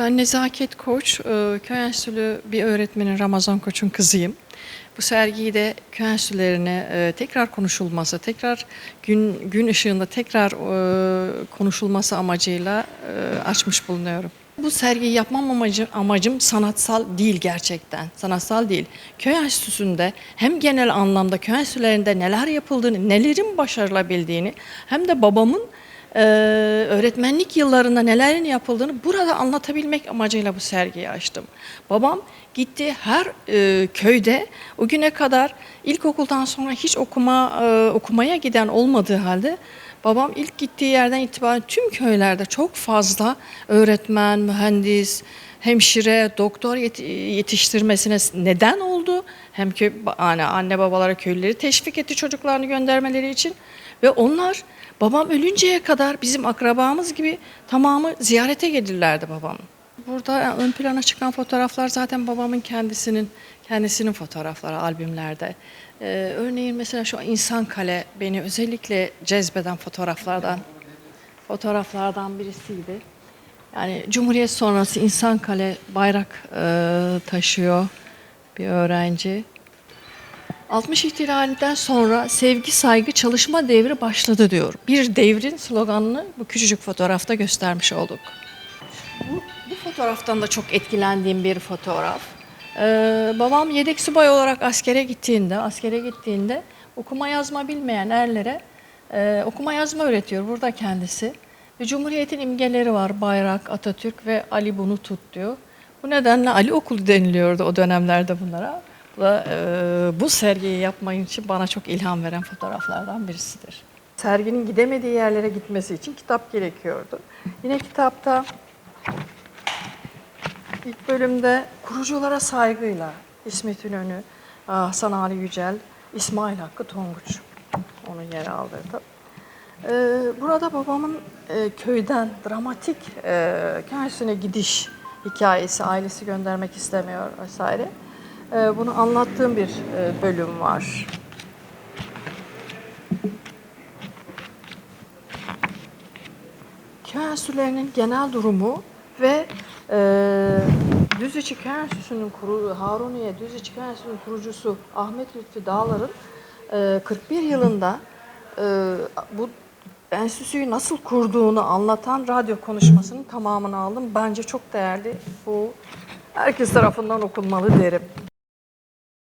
Ben Nezaket Koç, e, köy enstitülü bir öğretmenin Ramazan Koç'un kızıyım. Bu sergiyi de köy enstitülerine e, tekrar konuşulması, tekrar gün gün ışığında tekrar e, konuşulması amacıyla açmış bulunuyorum. Bu sergiyi yapmam amacı, amacım sanatsal değil gerçekten. Sanatsal değil. Köy enstitüsünde hem genel anlamda köy enstitülerinde neler yapıldığını, nelerin başarılabildiğini hem de babamın e, öğretmenlik yıllarında nelerin yapıldığını burada anlatabilmek amacıyla bu sergiyi açtım. Babam gitti her e, köyde o güne kadar ilkokuldan sonra hiç okuma e, okumaya giden olmadığı halde babam ilk gittiği yerden itibaren tüm köylerde çok fazla öğretmen, mühendis, hemşire, doktor yet- yetiştirmesine neden oldu. Hem ki yani anne babalara köylüleri teşvik etti çocuklarını göndermeleri için ve onlar babam ölünceye kadar bizim akrabamız gibi tamamı ziyarete gelirlerdi babam. Burada ön plana çıkan fotoğraflar zaten babamın kendisinin kendisinin fotoğrafları albümlerde. Ee, örneğin mesela şu insan kale beni özellikle cezbeden fotoğraflardan fotoğraflardan birisiydi. Yani Cumhuriyet sonrası insan kale bayrak e, taşıyor bir öğrenci. 60 ihtilalinden sonra sevgi, saygı, çalışma devri başladı diyor. Bir devrin sloganını bu küçücük fotoğrafta göstermiş olduk. Bu, bu fotoğraftan da çok etkilendiğim bir fotoğraf. Ee, babam yedek subay olarak askere gittiğinde, askere gittiğinde okuma yazma bilmeyen erlere e, okuma yazma öğretiyor burada kendisi. Ve Cumhuriyet'in imgeleri var, bayrak, Atatürk ve Ali bunu tut diyor. Bu nedenle Ali Okulu deniliyordu o dönemlerde bunlara. Bu, da, e, bu sergiyi yapmayın için bana çok ilham veren fotoğraflardan birisidir. Serginin gidemediği yerlere gitmesi için kitap gerekiyordu. Yine kitapta İlk bölümde kuruculara saygıyla İsmet İnönü, Hasan Ali Yücel, İsmail Hakkı Tonguç onu yer aldırdı. Ee, burada babamın e, köyden dramatik e, kendisine gidiş hikayesi, ailesi göndermek istemiyor vesaire. E, bunu anlattığım bir e, bölüm var. köy enstitülerinin genel durumu ve e, Köy Enstitüsü'nün kuru, Haruniye Köy Enstitüsü'nün kurucusu Ahmet Lütfi Dağlar'ın e, 41 yılında e, bu enstitüyü nasıl kurduğunu anlatan radyo konuşmasının tamamını aldım. Bence çok değerli. Bu herkes tarafından okunmalı derim.